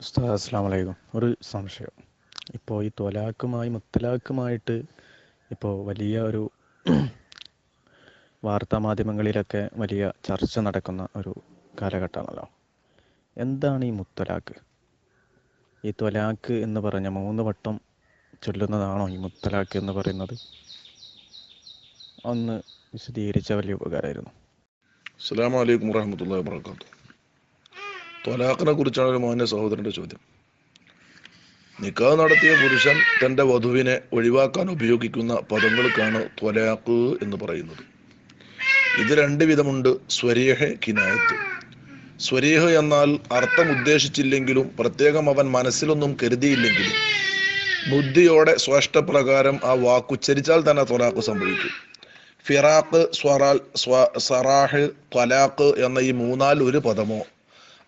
അസ്സാം വലൈക്കും ഒരു സംശയം. ഇപ്പോൾ ഈ തൊലാക്കുമായി മുത്തലാക്കുമായിട്ട് ഇപ്പോൾ വലിയ ഒരു വാർത്താ മാധ്യമങ്ങളിലൊക്കെ വലിയ ചർച്ച നടക്കുന്ന ഒരു കാലഘട്ടമാണല്ലോ. എന്താണ് ഈ മുത്തലാക്ക് ഈ തൊലാക്ക് എന്ന് പറഞ്ഞ മൂന്ന് വട്ടം ചൊല്ലുന്നതാണോ ഈ മുത്തലാക്ക് എന്ന് പറയുന്നത്? ഒന്ന് വിശദീകരിച്ച വലിയ ഉപകാരമായിരുന്നു. അസ്സാം വലൈക്കും വാഹമത്തല്ലാ വാബർക്കാത്തു ത്വലാഖിനെ കുറിച്ചാണ് ഒരു മോഹന സഹോദരന്റെ ചോദ്യം. നിക്കാഹ് നടത്തിയ പുരുഷൻ തന്റെ വധുവിനെ ഒഴിവാക്കാൻ ഉപയോഗിക്കുന്ന പദങ്ങൾക്കാണ് ത്വലാഖ് എന്ന് പറയുന്നത്. ഇത് രണ്ട് വിധമുണ്ട്. സ്വരേഹ കിനായത്ത്. സ്വരീഹ് എന്നാൽ അർത്ഥം ഉദ്ദേശിച്ചില്ലെങ്കിലും പ്രത്യേകം അവൻ മനസ്സിലൊന്നും കരുതിയില്ലെങ്കിലും ബുദ്ധിയോടെ സ്വേഷ്ടപ്രകാരം ആ വാക്കുച്ചരിച്ചാൽ തന്നെ ത്വലാഖ് സംഭവിക്കും. ഫിറാഖ് സ്വറാൽ സ്വ സറാഹ് ത്വലാഖ് എന്ന ഈ മൂന്നാൽ ഒരു പദമോ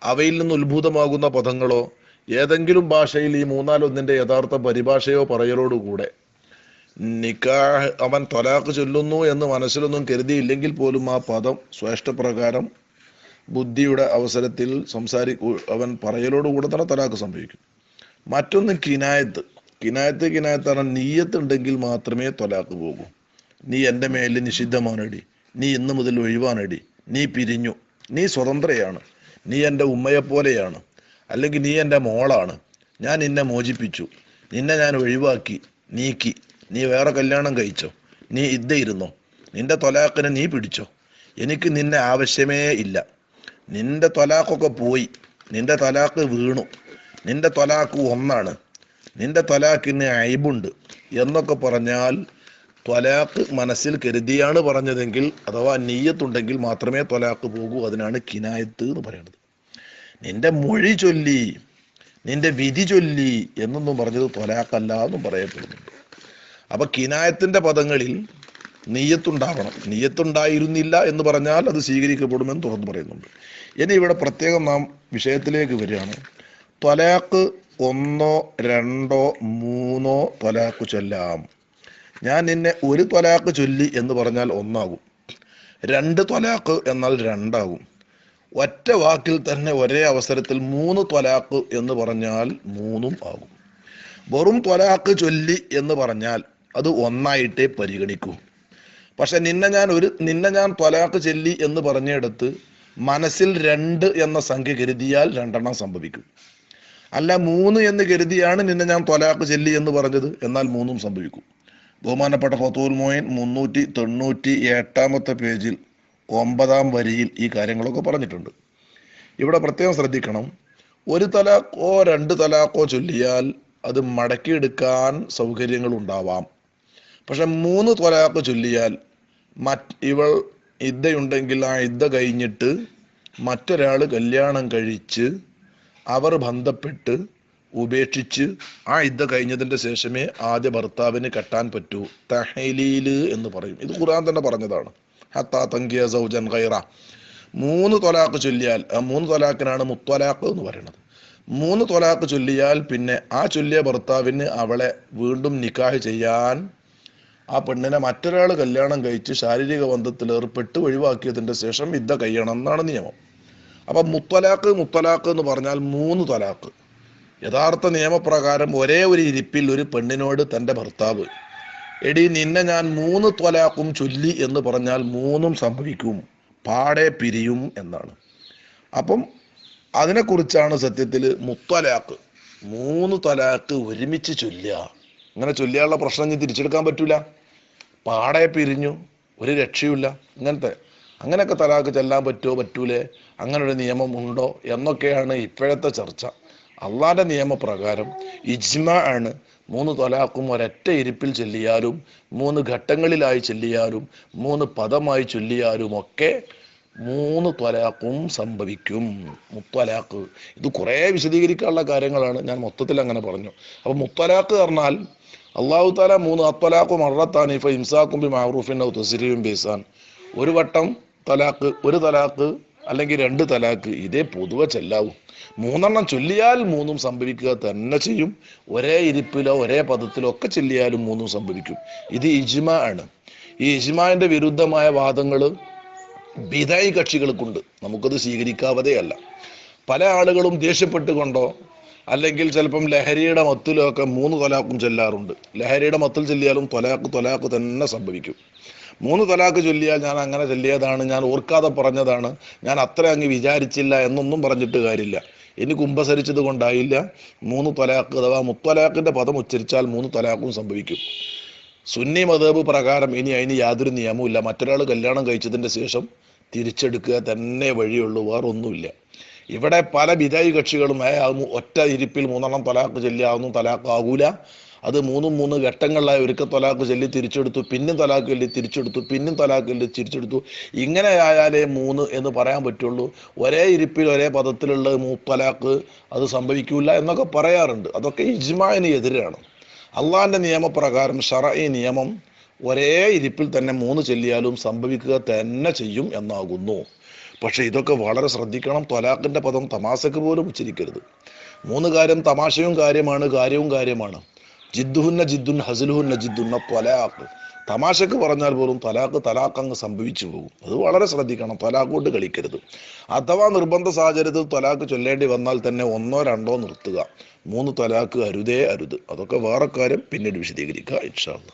അവയിൽ നിന്ന് ഉത്ഭൂതമാകുന്ന പദങ്ങളോ ഏതെങ്കിലും ഭാഷയിൽ ഈ മൂന്നാലൊന്നിന്റെ യഥാർത്ഥ പരിഭാഷയോ പറയലോടുകൂടെ. നിക്കാഹ് അവൻ ത്വലാഖ് ചൊല്ലുന്നു എന്ന് മനസ്സിലൊന്നും കരുതിയില്ലെങ്കിൽ പോലും ആ പദം സ്വേഷ്ടപ്രകാരം ബുദ്ധിയുടെ അവസരത്തിൽ സംസാരി അവൻ പറയലോടുകൂടെ തന്നെ ത്വലാഖ് സംഭവിക്കും. മറ്റൊന്ന് കിനായത്ത്. കിനായത്ത് കിനായത്താണ് നീയത്ത് ഉണ്ടെങ്കിൽ മാത്രമേ ത്വലാഖ് പോകൂ. നീ എന്റെ മേലിൽ നിഷിദ്ധമാണടി. നീ ഇന്ന് മുതൽ ഒഴിവാനടി നീ പിരിഞ്ഞു. നീ സ്വതന്ത്രയാണ്. നീ എന്റെ ഉമ്മയെപ്പോലെയാണ്. അല്ലെങ്കിൽ നീ എന്റെ മോളാണ്. ഞാൻ നിന്നെ മോചിപ്പിച്ചു. നിന്നെ ഞാൻ ഒഴിവാക്കി നീക്കി. നീ വേറെ കല്യാണം കഴിച്ചോ. നീ ഇద్దയിരുന്നോ നിന്റെ തൊലാക്കിനെ നീ പിടിച്ചോ. എനിക്ക് നിന്നെ ആവശ്യമേ ഇല്ല. നിന്റെ തൊലാക്കൊക്കെ പോയി. നിന്റെ തൊലാക്ക് വീണു. നിന്റെ തൊലാക്ക് ഒന്നാണ്. നിന്റെ തൊലാക്കിന് അയബുണ്ട്. എന്നൊക്കെ പറഞ്ഞാൽ ത്വലാഖ് മനസ്സിൽ കരുതിയാണ് പറഞ്ഞതെങ്കിൽ അഥവാ നെയ്യത്തുണ്ടെങ്കിൽ മാത്രമേ ത്വലാഖ് പോകൂ. അതിനാണ് കിനായത്ത് എന്ന് പറയുന്നത്. നിന്റെ മൊഴി ചൊല്ലി നിന്റെ വിധി ചൊല്ലി എന്നൊന്നും പറഞ്ഞത് ത്വലാഖല്ല എന്നും പറയപ്പെടുന്നുണ്ട്. അപ്പൊ കിനായത്തിന്റെ പദങ്ങളിൽ നെയ്യത്തുണ്ടാവണം നെയ്യത്തുണ്ടായിരുന്നില്ല എന്ന് പറഞ്ഞാൽ അത് സ്വീകരിക്കപ്പെടുമെന്ന് തുറന്നു പറയുന്നുണ്ട്. ഇനി ഇവിടെ പ്രത്യേകം നാം വിഷയത്തിലേക്ക് വരികയാണ്. ത്വലാഖ് ഒന്നോ രണ്ടോ മൂന്നോ ത്വലാഖ് ചൊല്ലാം. ഞാൻ നിന്നെ ഒരു തൊലാക്ക് ചൊല്ലി എന്ന് പറഞ്ഞാൽ ഒന്നാകും. രണ്ട് തൊലാക്ക് എന്നാൽ രണ്ടാകും. ഒറ്റ വാക്കിൽ തന്നെ ഒരേ അവസരത്തിൽ മൂന്ന് തൊലാക്ക് എന്ന് പറഞ്ഞാൽ മൂന്നും ആകും. വെറും തൊലാക്ക് ചൊല്ലി എന്ന് പറഞ്ഞാൽ അത് ഒന്നായിട്ടേ പരിഗണിക്കൂ. പക്ഷെ നിന്നെ ഞാൻ ഒരു നിന്നെ ഞാൻ തൊലാക്ക് ചൊല്ലി എന്ന് പറഞ്ഞെടുത്ത് മനസ്സിൽ രണ്ട് എന്ന സംഖ്യ കരുതിയാൽ രണ്ടെണ്ണം സംഭവിക്കും. അല്ല മൂന്ന് എന്ന് കരുതിയാണ് നിന്നെ ഞാൻ തൊലാക്ക് ചൊല്ലി എന്ന് പറഞ്ഞത്. എന്നാൽ മൂന്നും സംഭവിക്കും. ബഹുമാനപ്പെട്ട ഫത്തൂൽ മോയിൻ മുന്നൂറ്റി തൊണ്ണൂറ്റി എട്ടാമത്തെ പേജിൽ ഒമ്പതാം വരിയിൽ ഈ കാര്യങ്ങളൊക്കെ പറഞ്ഞിട്ടുണ്ട്. ഇവിടെ പ്രത്യേകം ശ്രദ്ധിക്കണം. ഒരു തലാക്കോ രണ്ട് തലാക്കോ ചൊല്ലിയാൽ അത് മടക്കിയെടുക്കാൻ സൗകര്യങ്ങൾ ഉണ്ടാവാം പക്ഷെ മൂന്ന് തലാക്ക് ചൊല്ലിയാൽ മറ്റ് ഇവൾ ഇദ്ദയുണ്ടെങ്കിൽ ആ ഇദ്ദ കഴിഞ്ഞിട്ട് മറ്റൊരാൾ കല്യാണം കഴിച്ച് അവർ ബന്ധപ്പെട്ട് ഉപേക്ഷിച്ച് ആ ഇദ്ദ കഴിഞ്ഞതിന്റെ ശേഷമേ ആദ്യ ഭർത്താവിന് കെട്ടാൻ പറ്റൂ. തഹലീൽ എന്ന് പറയും. ഇത് ഖുർആൻ തന്നെ പറഞ്ഞതാണ്. ഹത്താ തങ്കിയ സൗജൻ ഖൈറ. മൂന്ന് തൊലാക്ക് ചൊല്ലിയാൽ ആ മൂന്ന് തൊലാക്കിനാണ് മുത്തൊലാക്ക് എന്ന് പറയുന്നത്. മൂന്ന് തൊലാക്ക് ചൊല്ലിയാൽ പിന്നെ ആ ചൊല്ലിയ ഭർത്താവിന് അവളെ വീണ്ടും നിക്കാഹ് ചെയ്യാൻ ആ പെണ്ണിനെ മറ്റൊരാൾ കല്യാണം കഴിച്ച് ശാരീരിക ബന്ധത്തിൽ ഏർപ്പെട്ട് ഒഴിവാക്കിയതിന്റെ ശേഷം ഇദ്ദ കഴിയണം എന്നാണ് നിയമം. അപ്പൊ മുത്തലാക്ക് മുത്തലാക്ക് എന്ന് പറഞ്ഞാൽ മൂന്ന് തൊലാക്ക് യഥാർത്ഥ നിയമപ്രകാരം ഒരേ ഒരു ഇരിപ്പിൽ ഒരു പെണ്ണിനോട് തന്റെ ഭർത്താവ് എടി നിന്നെ ഞാൻ മൂന്ന് ത്വലാക്കും ചൊല്ലി എന്ന് പറഞ്ഞാൽ മൂന്നും സംഭവിക്കും. പാടെ പിരിയും എന്നാണ്. അപ്പം അതിനെക്കുറിച്ചാണ് സത്യത്തിൽ മുത്തലാക്ക് മൂന്ന് തൊലാക്ക് ഒരുമിച്ച് ചൊല്ലുക. അങ്ങനെ ചൊല്ലിയാനുള്ള പ്രശ്നം ഇനി തിരിച്ചെടുക്കാൻ പറ്റൂല. പാടെ പിരിഞ്ഞു ഒരു രക്ഷയുമില്ല. ഇങ്ങനത്തെ അങ്ങനെയൊക്കെ തലാക്ക് ചെല്ലാൻ പറ്റുമോ പറ്റൂലേ? അങ്ങനെ ഒരു നിയമം ഉണ്ടോ എന്നൊക്കെയാണ് ഇപ്പോഴത്തെ ചർച്ച. അള്ളാന്റെ നിയമപ്രകാരം ഇജ്മ ആണ് മൂന്ന് തൊലാക്കും ഒരൊറ്റ ഇരിപ്പിൽ ചൊല്ലിയാലും മൂന്ന് ഘട്ടങ്ങളിലായി ചൊല്ലിയാലും മൂന്ന് പദമായി ചൊല്ലിയാലും ഒക്കെ മൂന്ന് ത്വലാക്കും സംഭവിക്കും. മുത്തലാക്ക് ഇത് കുറേ വിശദീകരിക്കാനുള്ള കാര്യങ്ങളാണ് ഞാൻ മൊത്തത്തിൽ അങ്ങനെ പറഞ്ഞു. അപ്പൊ മുത്തലാക്ക് പറഞ്ഞാൽ അള്ളാഹു താല മൂന്ന് അത്വലാക്കും ഇപ്പൊ ഇംസാക്കും ബി മാറൂഫിൻ തസിരിയും ബീസാൻ ഒരു വട്ടം തലാക്ക് ഒരു തലാക്ക് അല്ലെങ്കിൽ രണ്ട് തലാക്ക് ഇതേ പൊതുവെ ചെല്ലാവും. മൂന്നെണ്ണം ചൊല്ലിയാൽ മൂന്നും സംഭവിക്കുക തന്നെ ചെയ്യും. ഒരേ ഇരിപ്പിലോ ഒരേ പദത്തിലോ ഒക്കെ ചൊല്ലിയാലും മൂന്നും സംഭവിക്കും. ഇത് ഇജ്മ ആണ്. ഈ ഇജ്മാന്റെ വിരുദ്ധമായ വാദങ്ങൾ ബിതായി കക്ഷികൾക്കുണ്ട്. നമുക്കത് സ്വീകരിക്കാവതെയല്ല പല ആളുകളും ദേഷ്യപ്പെട്ടുകൊണ്ടോ അല്ലെങ്കിൽ ചിലപ്പം ലഹരിയുടെ മത്തിലൊക്കെ മൂന്ന് തൊലാക്കും ചെല്ലാറുണ്ട്. ലഹരിയുടെ മത്തിൽ ചെല്ലിയാലും തൊലാക്ക് തൊലാക്ക് തന്നെ സംഭവിക്കും. മൂന്ന് തലാക്ക് ചൊല്ലിയാൽ ഞാൻ അങ്ങനെ ചൊല്ലിയതാണ് ഞാൻ ഓർക്കാതെ പറഞ്ഞതാണ് ഞാൻ അത്ര അങ്ങ് വിചാരിച്ചില്ല എന്നൊന്നും പറഞ്ഞിട്ട് കാര്യമില്ല. ഇനി കുംഭസരിച്ചത് കൊണ്ടായില്ല. മൂന്ന് തലാക്ക് അഥവാ മുത്തലാക്കിന്റെ പദം ഉച്ചരിച്ചാൽ മൂന്ന് തലാക്കും സംഭവിക്കും. സുന്നി മതേബ് പ്രകാരം ഇനി അതിന് യാതൊരു നിയമവും ഇല്ല. മറ്റൊരാൾ കല്യാണം കഴിച്ചതിന്റെ ശേഷം തിരിച്ചെടുക്കുക തന്നെ വഴിയുള്ളൂ വേറെ ഒന്നുമില്ല ഇവിടെ പല വിധായി കക്ഷികളും ഒറ്റ ഇരിപ്പിൽ മൂന്നെണ്ണം തലാക്ക് ചൊല്ലിയാവുന്നു തലാക്ക് ആകൂല. അത് മൂന്നും മൂന്ന് ഘട്ടങ്ങളിലായി ഒരിക്കൽ തലാക്ക് ചൊല്ലി തിരിച്ചെടുത്തു പിന്നും തലാക്ക് ചൊല്ലി തിരിച്ചെടുത്തു പിന്നും തലാക്ക് ചൊല്ലി തിരിച്ചെടുത്തു. ഇങ്ങനെ ആയാലേ മൂന്ന് എന്ന് പറയാൻ പറ്റുള്ളൂ. ഒരേ ഇരിപ്പിൽ ഒരേ പദത്തിലുള്ള മൂത്തലാക്ക് അത് സംഭവിക്കൂല എന്നൊക്കെ പറയാറുണ്ട്. അതൊക്കെ ഇജ്മാന് എതിരാണ്. അള്ളാഹിന്റെ നിയമപ്രകാരം ഷറഈ നിയമം ഒരേ ഇരിപ്പിൽ തന്നെ മൂന്ന് ചൊല്ലിയാലും സംഭവിക്കുക തന്നെ ചെയ്യും എന്നാകുന്നു. പക്ഷെ ഇതൊക്കെ വളരെ ശ്രദ്ധിക്കണം. തൊലാക്കിന്റെ പദം തമാശക്ക് പോലും ഉച്ചരിക്കരുത്. മൂന്ന് കാര്യം തമാശയും കാര്യമാണ് കാര്യവും കാര്യമാണ്. ജിദ്ദുഹുന്ന ജിദ്ദുൻ ഹസലുഹുന്ന ജിദ്ദുന്ന ത്വലാഖ് തമാശക്ക് പറഞ്ഞാൽ പോലും തലാഖ് തലാഖ് അങ്ങ് സംഭവിച്ചു പോകും. അത് വളരെ ശ്രദ്ധിക്കണം. തലാഖ് കൊണ്ട് കളിക്കരുത്. അഥവാ നിർബന്ധ സാഹചര്യത്തിൽ തലാഖ് ചൊല്ലേണ്ടി വന്നാൽ തന്നെ ഒന്നോ രണ്ടോ നിർത്തുക. മൂന്ന് തലാഖ് അരുതേ അരുത്. അതൊക്കെ വേറെ കാര്യം. പിന്നീട് വിശദീകരിക്കുക ഇൻഷാ അല്ലാ